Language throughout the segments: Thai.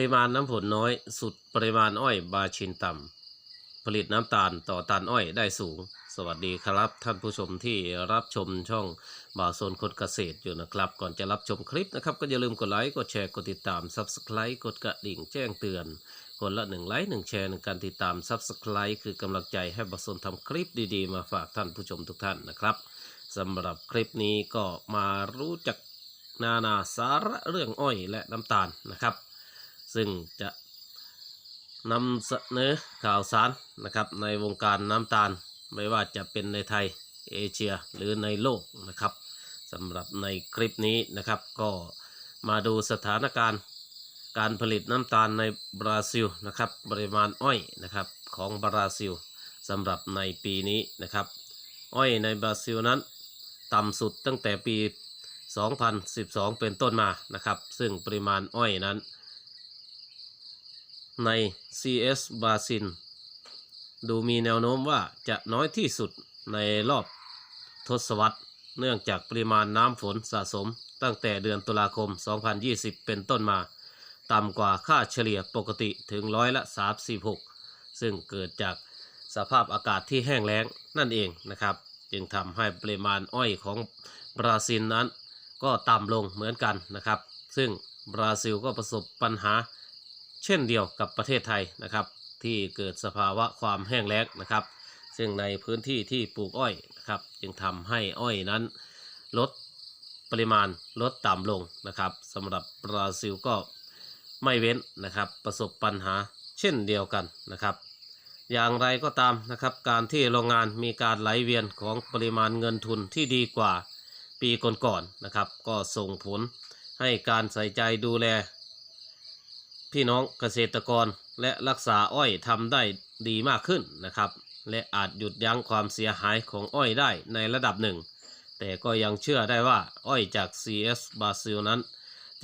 ริมาณน้ำผลน้อย สุดปริมาณอ้อยบาชินต่ำผลิตน้ำตาลต่อตันอ้อยได้สูง สวัสดีครับท่านผู้ชมที่รับชมช่องบ่าวโซนคนเกษตรอยู่นะครับ ก่อนจะรับชมคลิปนะครับ ก็อย่าลืมกดไลค์กดแชร์กดติดตาม Subscribe กดกระดิ่งแจ้งเตือนคนละหนึ่งไลค์หนึ่งแชร์ในการติดตาม Subscribe คือกำลังใจให้บ่าโซนทำคลิปดีๆ มาฝากท่านผู้ชมทุกท่านนะครับสำหรับคลิปนี้ก็มารู้จักนานาสาระเรื่องอ้อยและน้ำตาลนะครับ ซึ่งจะนำเสนอข่าวสารนะครับในวงการน้ำตาลไม่ว่าจะเป็นในไทยเอเชียหรือในโลกนะครับสำหรับในคลิปนี้นะครับ ก็มาดูสถานการณ์การผลิตน้ำตาลในบราซิลนะครับปริมาณอ้อยนะครับของบราซิลสำหรับในปีนี้นะครับ อ้อยในบราซิลนั้นต่ำสุดตั้งแต่ปี 2012 เป็นต้นมานะครับ ซึ่งปริมาณอ้อยนั้น ใน CS บราซิลดูมีแนวโน้มว่าจะน้อยที่สุดในรอบทศวรรษ เนื่องจากปริมาณน้ำฝนสะสมตั้งแต่เดือนตุลาคม 2020 เป็นต้นมา ต่ำกว่าค่าเฉลี่ยปกติถึงร้อยละ 36 ซึ่งเกิดจากสภาพอากาศที่แห้งแล้งนั่นเองนะครับ จึงทำให้ปริมาณอ้อยของบราซิลนั้น ก็ต่ำลงเหมือนกันนะครับ ซึ่งบราซิลก็ประสบปัญหา เช่นเดียวกับประเทศไทยนะครับ ที่เกิดสภาวะความแห้งแล้งนะครับ ซึ่งในพื้นที่ที่ปลูกอ้อยนะครับ จึงทำให้อ้อยนั้นลดปริมาณลดต่ำลงนะครับสำหรับบราซิลก็ไม่เว้นนะครับ ประสบปัญหาเช่นเดียวกันนะครับ อย่างไรก็ตามนะครับ การที่โรงงานมีการไหลเวียนของปริมาณเงินทุนที่ดีกว่าปีก่อนๆนะครับ ก็ส่งผลให้การใส่ใจดูแล พี่น้องเกษตรกรและรักษาอ้อยทำได้ดีมากขึ้นนะครับ และอาจหยุดยั้งความเสียหายของอ้อยได้ในระดับหนึ่ง แต่ก็ยังเชื่อได้ว่าอ้อยจาก CS บราซิลนั้น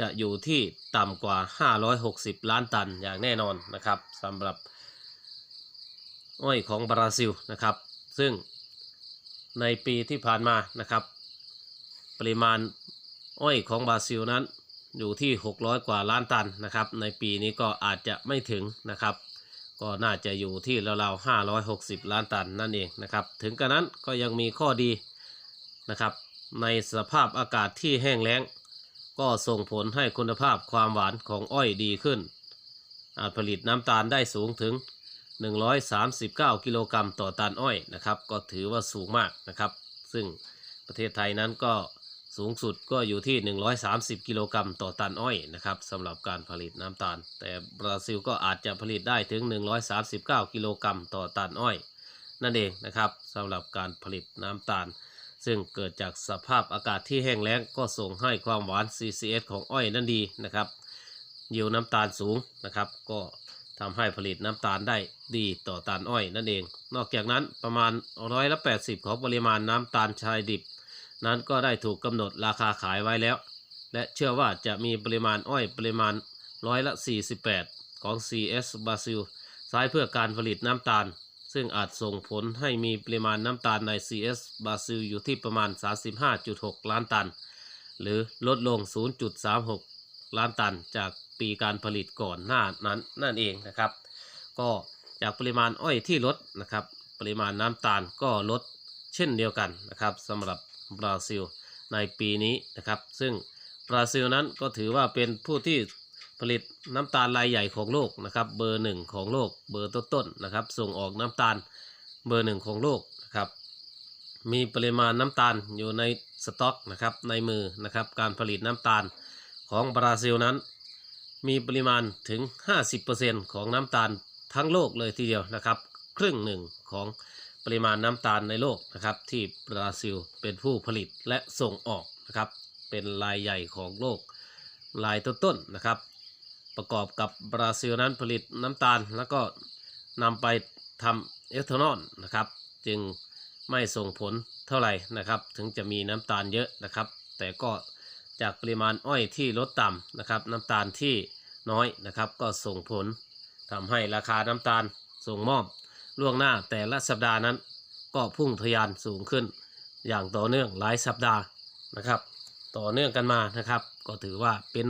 จะอยู่ที่ต่ำกว่า 560 ล้านตันอย่างแน่นอนนะครับสำหรับอ้อยของบราซิลนะครับ ซึ่งในปีที่ผ่านมานะครับ ปริมาณอ้อยของบราซิลนั้น อยู่ที่ 600 กว่าล้านตันนะครับ ในปีนี้ก็อาจจะไม่ถึงนะครับ ก็น่าจะอยู่ที่ราวๆ560 ล้านตันนั่นเองนะครับ ถึงกระนั้นก็ยังมีข้อดีนะครับ ในสภาพอากาศที่แห้งแล้ง ก็ส่งผลให้คุณภาพความหวานของอ้อยดีขึ้น อาจผลิตน้ำตาลได้สูงถึง 139 กิโลกรัมต่อตันอ้อยนะครับ ก็ถือว่าสูงมากนะครับ ซึ่งประเทศไทยนั้นก็ สูงสุดก็อยู่ที่ 130 กิโลกรัมต่อตันอ้อยนะครับสำหรับการผลิตน้ำตาล แต่บราซิลก็อาจจะผลิตได้ถึง 139 กิโลกรัมต่อตันอ้อย นั่นเองนะครับสำหรับการผลิตน้ำตาล ซึ่งเกิดจากสภาพอากาศที่แห้งแล้งก็ส่งให้ความหวาน CCS ของอ้อยนั้นดีนะครับยิวน้ำตาลสูงนะครับ ก็ทำให้ผลิตน้ำตาลได้ดีต่อตันอ้อยนั่นเอง นอกจากนั้นประมาณร้อยละ80 ของปริมาณน้ำตาลชายดิบ นั้นก็ได้ถูกกำหนดราคาขายไว้แล้ว และเชื่อว่าจะมีปริมาณอ้อยปริมาณร้อยละ 48 ของ CS บราซิลใช้เพื่อการผลิตน้ำตาล ซึ่งอาจส่งผลให้มีปริมาณน้ำตาลใน CS บราซิลอยู่ที่ประมาณ 35.6 ล้านตัน หรือลดลง 0.36 ล้านตันจากปีการผลิตก่อนหน้านั้นนั่นเองนะครับ ก็จากปริมาณอ้อยที่ลดนะครับ ปริมาณน้ำตาลก็ลดเช่นเดียวกันนะครับสำหรับ บราซิลในปีนี้นะครับ ซึ่งบราซิลนั้นก็ถือว่าเป็นผู้ที่ผลิตน้ำตาลรายใหญ่ของโลกนะครับ เบอร์หนึ่งของโลกเบอร์ต้นๆนะครับ ส่งออกน้ำตาลเบอร์หนึ่งของโลกนะครับ มีปริมาณน้ำตาลอยู่ในสต็อกนะครับในมือนะครับ การผลิตน้ำตาลของบราซิลนั้น มีปริมาณถึง 50%ของน้ำตาลทั้งโลกเลยทีเดียวนะครับ ครึ่งหนึ่งของ ปริมาณน้ำตาลในโลกนะครับ ที่บราซิลเป็นผู้ผลิตและส่งออกนะครับ เป็นรายใหญ่ของโลกรายต้นๆนะครับ ประกอบกับบราซิลนั้นผลิตน้ำตาลแล้วก็นำไปทำเอทานอลนะครับ จึงไม่ส่งผลเท่าไหร่นะครับ ถึงจะมีน้ำตาลเยอะนะครับ แต่ก็จากปริมาณอ้อยที่ลดต่ำนะครับ น้ำตาลที่น้อยนะครับ ก็ส่งผลทำให้ราคาน้ำตาลส่งมอบ ล่วงหน้าแต่ละสัปดาห์นั้น ก็พุ่งทะยานสูงขึ้น อย่างต่อเนื่องหลายสัปดาห์นะครับ ต่อเนื่องกันมานะครับ ก็ถือว่าเป็น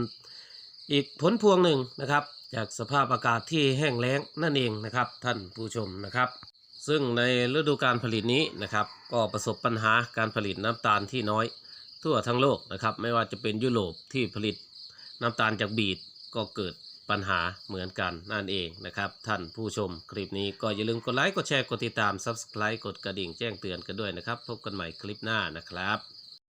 อีกผลพวงหนึ่งนะครับ จากสภาพอากาศที่แห้งแล้งนั่นเองนะครับ ท่านผู้ชมนะครับ ซึ่งในฤดูการผลิตนี้นะครับ ก็ประสบปัญหาการผลิตน้ำตาลที่น้อย ทั่วทั้งโลกนะครับ ไม่ว่าจะเป็นยุโรปที่ผลิตน้ำตาลจากบีทก็เกิด ปัญหาเหมือนกันนั่นเองนะครับ ท่านผู้ชมคลิปนี้ก็อย่าลืมกดไลค์กดแชร์กดติดตาม Subscribe กดกระดิ่งแจ้งเตือนกันด้วยนะครับ พบกันใหม่คลิปหน้านะครับ